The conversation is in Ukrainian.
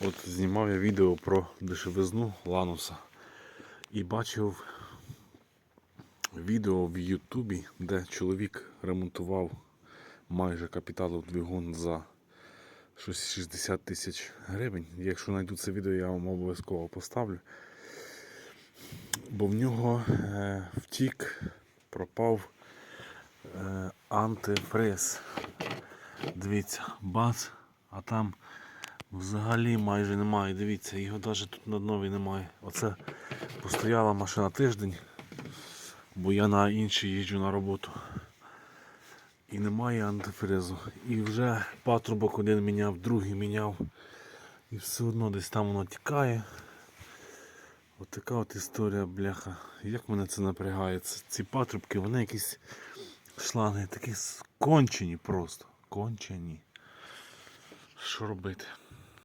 От знімав я відео про дешевизну Лануса і бачив відео в Ютубі, де чоловік ремонтував майже капіталов двигун за щось 60 тисяч гривень. Якщо знайду це відео, я вам обов'язково поставлю. Бо в нього е, втік, пропав е, антифриз. Дивіться, бац, а там взагалі майже немає. Дивіться, його навіть тут на днові немає. Оце постояла машина тиждень, бо я на іншій їжджу на роботу. І немає антифризу. І вже патрубок один міняв, другий міняв. І все одно десь там воно тікає. От така от історія, бляха. Як мене це напрягає. Ці патрубки, вони якісь шланги такі кончені просто. Кончені. Що робити?